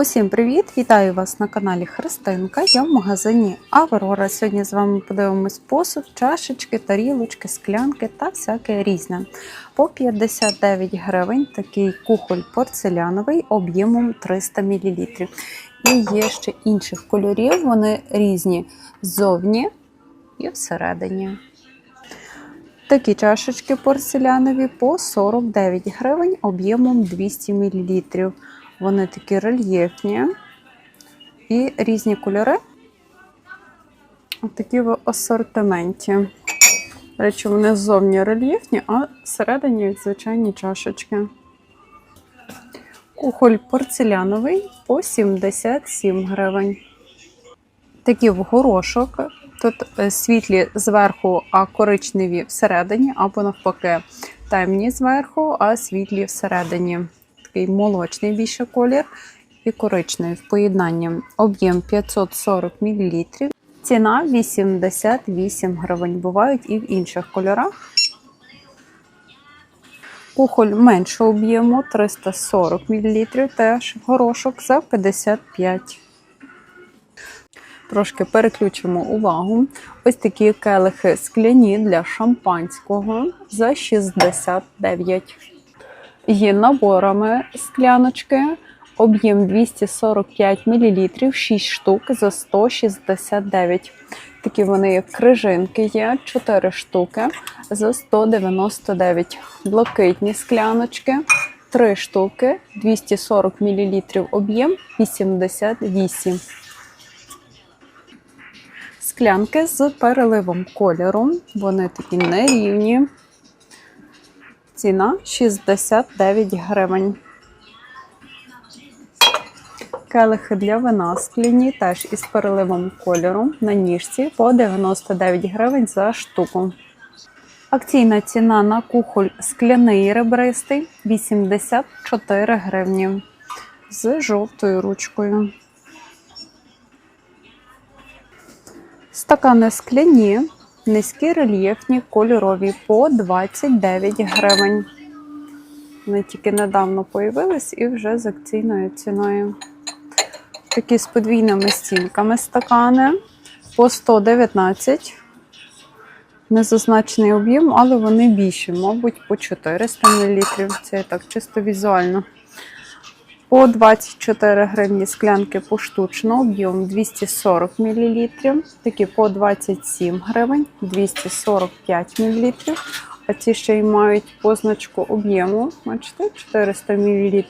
Усім привіт! Вітаю вас на каналі Христинка. Я в магазині Аврора. Сьогодні з вами подивимось посуд, чашечки, тарілочки, склянки та всяке різне. По 59 гривень такий кухоль порцеляновий об'ємом 300 мл. І є ще інших кольорів, вони різні ззовні і всередині. Такі чашечки порцелянові по 49 гривень об'ємом 200 мл. Вони такі рельєфні і різні кольори. Ось такі в асортименті. До речі, вони ззовні рельєфні, а всередині звичайні чашечки. Кухоль порцеляновий по 77 гривень. Такі в горошок. Тут е, світлі зверху, а коричневі всередині, або навпаки, темні зверху, а світлі всередині такий молочний більше колір і коричневий в поєднанні. Об'єм 540 мл. Ціна 88 гривень. Бувають і в інших кольорах. Кухоль меншого об'єму 340 мл. Теж горошок за 55 Трошки переключимо увагу. Ось такі келихи скляні для шампанського за 69 Є наборами скляночки, об'єм 245 мл, 6 штук за 169. Такі вони, як крижинки, є 4 штуки за 199. Блакитні скляночки, 3 штуки, 240 мл об'єм 88. Склянки з переливом кольору. Вони такі нерівні. Ціна 69 гривень. Келихи для вина скляні теж із переливом кольору на ніжці по 99 гривень за штуку. Акційна ціна на кухоль скляний ребристий 84 гривні з жовтою ручкою. Стакани скляні Низькі рельєфні кольорові по 29 гривень. Вони тільки недавно появились і вже з акційною ціною. Такі з подвійними стінками стакани по 119. Незазначений об'єм, але вони більші, мабуть, по 400 мл. Це так чисто візуально. По 24 гривні склянки поштучно, об'єм 240 мл. Такі по 27 гривень, 245 мл. А ці ще й мають позначку об'єму, бачите, 400 мл.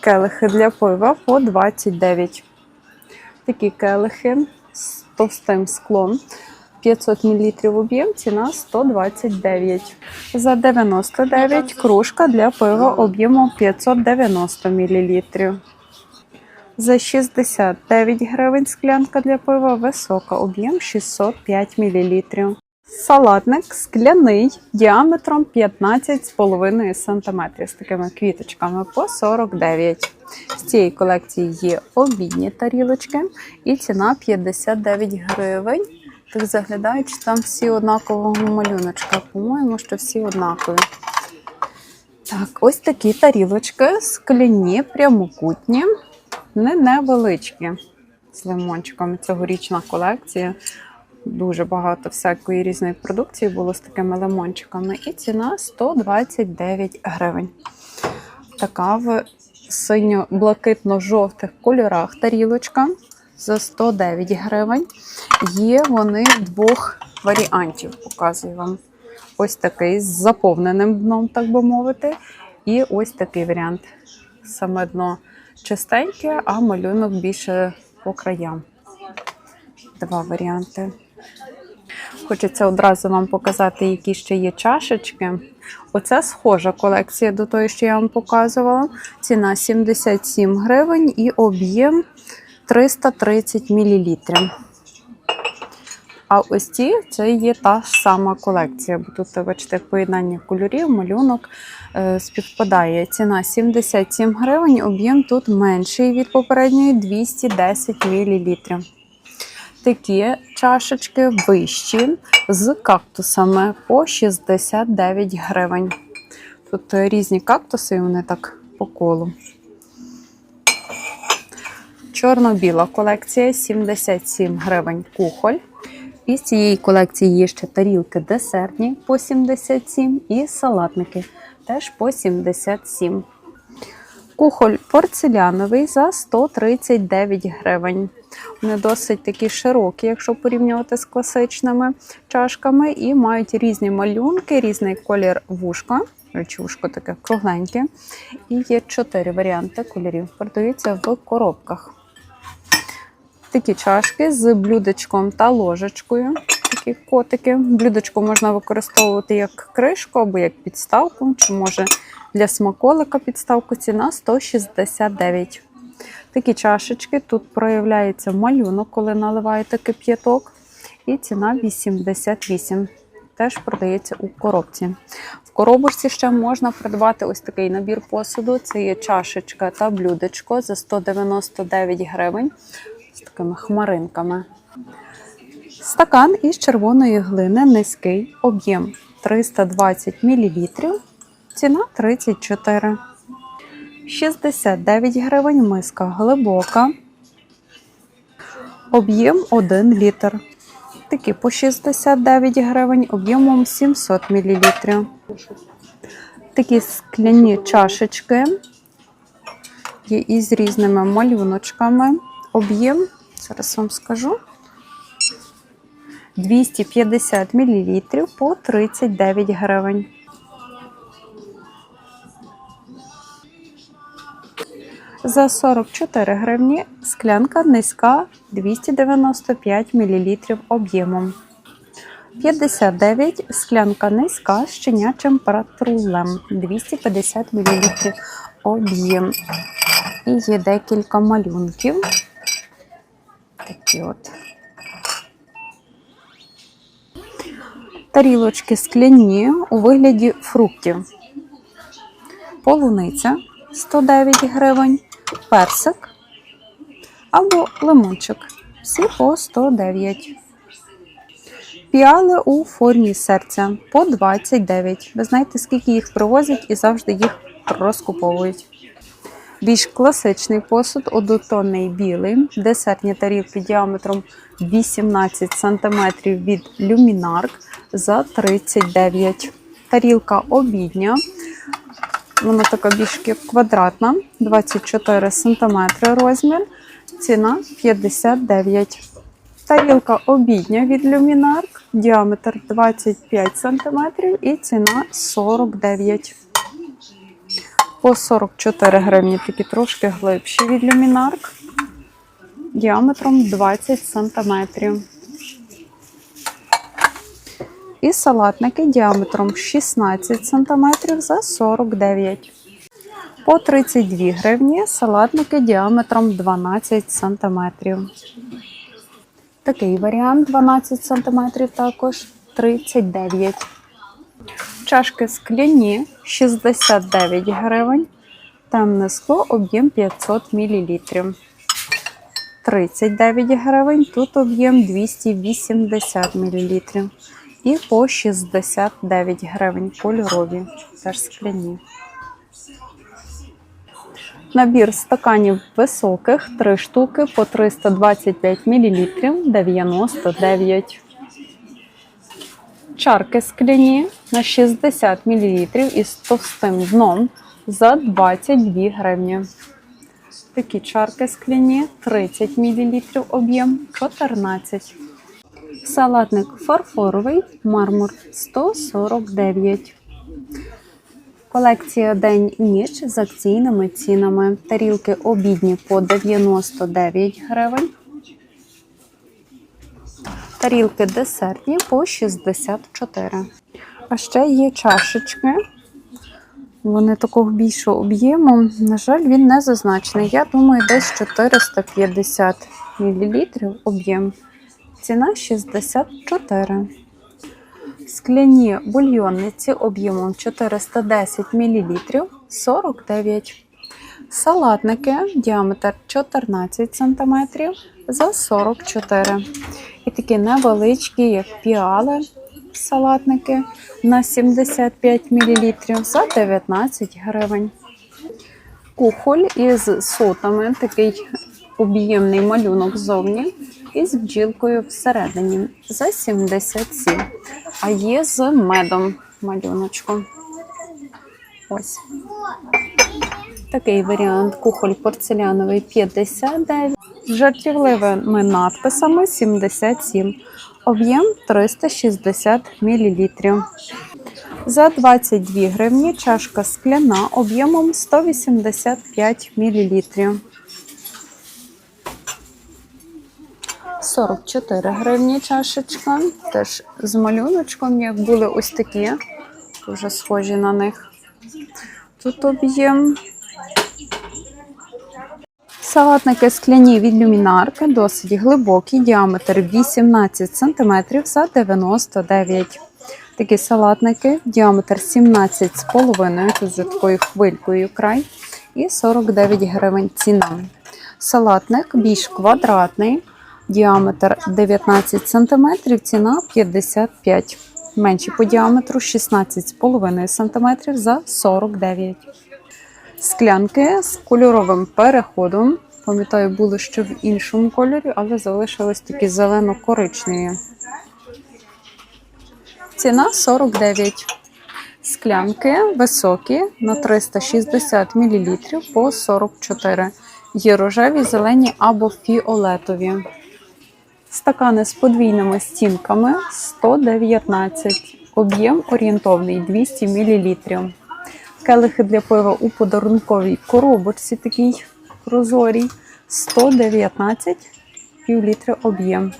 Келихи для пива по 29. Такі келихи з товстим склом 500 мл об'єм, ціна 129. За 99 кружка для пива об'ємом 590 мл. За 69 гривень склянка для пива висока, об'єм 605 мл. Салатник скляний діаметром 15,5 см з такими квіточками по 49. З цієї колекції є обідні тарілочки і ціна 59 гривень. Так заглядаючи, там всі однакового малюночка. По-моєму, що всі однакові. Так, ось такі тарілочки скляні, прямокутні, не невеличкі. З лимончиками. Цьогорічна колекція. Дуже багато всякої різної продукції було з такими лимончиками. І ціна 129 гривень. Така в синьо-блакитно-жовтих кольорах тарілочка за 109 гривень. Є вони двох варіантів, показую вам. Ось такий з заповненим дном, так би мовити. І ось такий варіант. Саме дно чистеньке, а малюнок більше по краям. Два варіанти. Хочеться одразу вам показати, які ще є чашечки. Оце схожа колекція до тої, що я вам показувала. Ціна 77 гривень і об'єм 330 мл. А ось ці це є та сама колекція. Бо тут, бачите, поєднання кольорів, малюнок е, співпадає. Ціна 77 гривень, об'єм тут менший від попередньої 210 мл. Такі чашечки вищі з кактусами по 69 гривень. Тут різні кактуси, вони так по колу. Чорно-біла колекція 77 гривень кухоль. Із цієї колекції є ще тарілки десертні по 77 і салатники теж по 77. Кухоль порцеляновий за 139 гривень. Вони досить такі широкі, якщо порівнювати з класичними чашками, і мають різні малюнки, різний колір вушка. Речі, вушко таке кругленьке. І є чотири варіанти кольорів. Продаються в коробках. Такі чашки з блюдечком та ложечкою. Такі котики. Блюдечко можна використовувати як кришку або як підставку, чи може для смаколика підставку ціна 169. Такі чашечки. Тут проявляється малюнок, коли наливаєте кип'яток. І ціна 88. Теж продається у коробці. В коробочці ще можна придбати ось такий набір посуду. Це є чашечка та блюдечко за 199 гривень з такими хмаринками. Стакан із червоної глини низький, об'єм 320 мл, ціна 34. 69 гривень миска глибока. Об'єм 1 літр. Такі по 69 гривень, об'ємом 700 мл. Такі скляні чашечки є із різними малюночками. Об'єм, зараз вам скажу. 250 мл по 39 гривень. За 44 гривні склянка низька 295 мл об'ємом. 59 склянка низька з щенячим патрулем 250 мл об'єм. І є декілька малюнків. Такі от. Тарілочки скляні у вигляді фруктів. Полуниця 109 гривень, персик або лимончик. Всі по 109. Піали у формі серця по 29. Ви знаєте, скільки їх привозять і завжди їх розкуповують. Більш класичний посуд, однотонний білий, десертні тарілки діаметром 18 см від люмінарк за 39. Тарілка обідня. Вона така більш квадратна, 24 см розмір, ціна 59. Тарілка обідня від люмінарк, діаметр 25 см і ціна 49. По 44 гривні, такі трошки глибші від люмінарк, діаметром 20 см. І салатники діаметром 16 см за 49. По 32 гривні салатники діаметром 12 см. Такий варіант 12 см також 39. Чашки скляні 69 гривень. Темне скло об'єм 500 мл. 39 гривень. Тут об'єм 280 мл. І по 69 гривень кольорові, теж скляні. Набір стаканів високих 3 штуки по 325 мл 99. Чарки скляні на 60 мл із товстим дном за 22 гривні. Такі чарки скляні 30 мл об'єм 14. Салатник фарфоровий мармур 149. Колекція День ніч з акційними цінами. Тарілки обідні по 99 гривень. Тарілки десертні по 64. А ще є чашечки. Вони такого більшого об'єму. На жаль, він не зазначений. Я думаю, десь 450 мл об'єм. Ціна 64. Скляні бульйонниці об'ємом 410 мл 49. Салатники діаметр 14 см за 44. І такі невеличкі, як піали салатники на 75 мл за 19 гривень. Кухоль із сотами, такий об'ємний малюнок ззовні із бджілкою всередині за 77. А є з медом малюночком. Ось. Такий варіант кухоль порцеляновий 59. З жартівливими надписами 77. Об'єм 360 мл. За 22 гривні чашка скляна об'ємом 185 мл. 44 гривні чашечка. Теж з малюночком, як були ось такі, дуже схожі на них. Тут об'єм. Салатники скляні від люмінарки, досить глибокий, діаметр 18 см за 99 Такі салатники, діаметр 17,5 тут вже такою хвилькою край, і 49 гривень ціна. Салатник більш квадратний, діаметр 19 см, ціна 55 Менші по діаметру 16,5 см за 49 Склянки з кольоровим переходом. Пам'ятаю, були ще в іншому кольорі, але залишились такі зелено-коричневі. Ціна 49. Склянки високі на 360 мл по 44. Є рожеві, зелені або фіолетові. Стакани з подвійними стінками 119. Об'єм орієнтовний 200 мл. Келихи для пива у подарунковій коробочці такій прозорій 119 пів літри об'єм.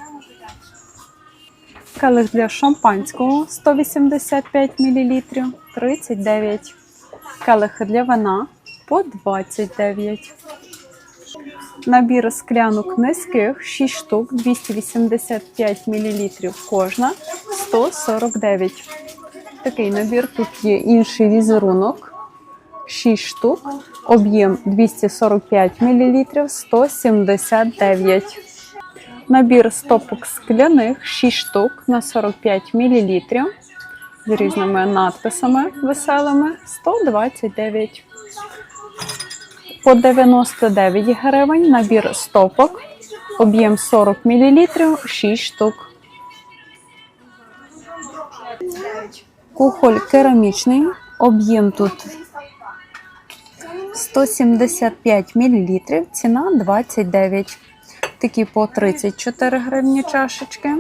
Келих для шампанського 185 мл 39. Келихи для вина по 29. Набір склянок низьких 6 штук 285 мл кожна 149. Такий набір тут є інший візерунок. 6 штук, об'єм 245 мл 179. Набір стопок скляних 6 штук на 45 мл з різними надписами веселими 129. По 99 гривень набір стопок, об'єм 40 мл 6 штук. Кухоль керамічний, об'єм тут 175 мл, ціна 29. Такі по 34 гривні чашечки.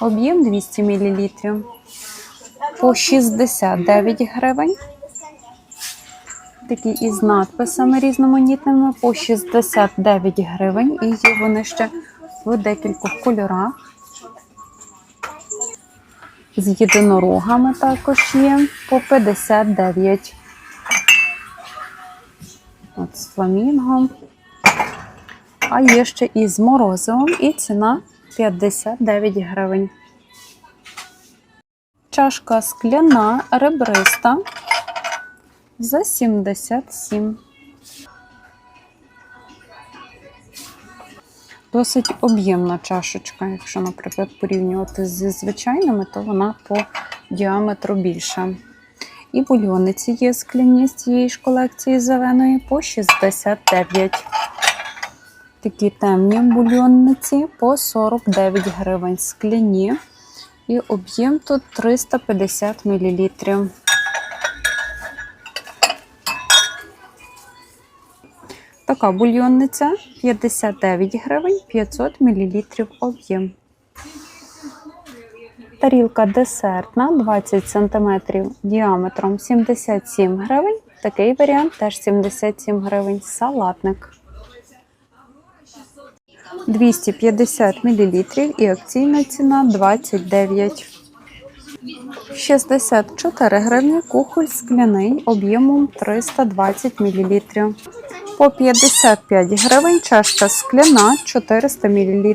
Об'єм 200 мл. По 69 гривень. Такі із надписами різноманітними по 69 гривень. І є вони ще в декількох кольорах. З єдинорогами також є по 59. От з фламінгом. А є ще і з морозивом, і ціна 59 гривень. Чашка скляна, ребриста за 77. Досить об'ємна чашечка. Якщо, наприклад, порівнювати зі звичайними, то вона по діаметру більша. І бульйониці є скляні з цієї ж колекції зеленої по 69. Такі темні бульйонниці по 49 гривень скляні. І об'єм тут 350 мл. Така бульйонниця 59 гривень 500 мл об'єм. Тарілка десертна 20 см діаметром 77 гривень. Такий варіант теж 77 гривень. Салатник. 250 мл і акційна ціна 29. 64 гривні кухоль скляний об'ємом 320 мл. По 55 гривень чашка скляна 400 мл.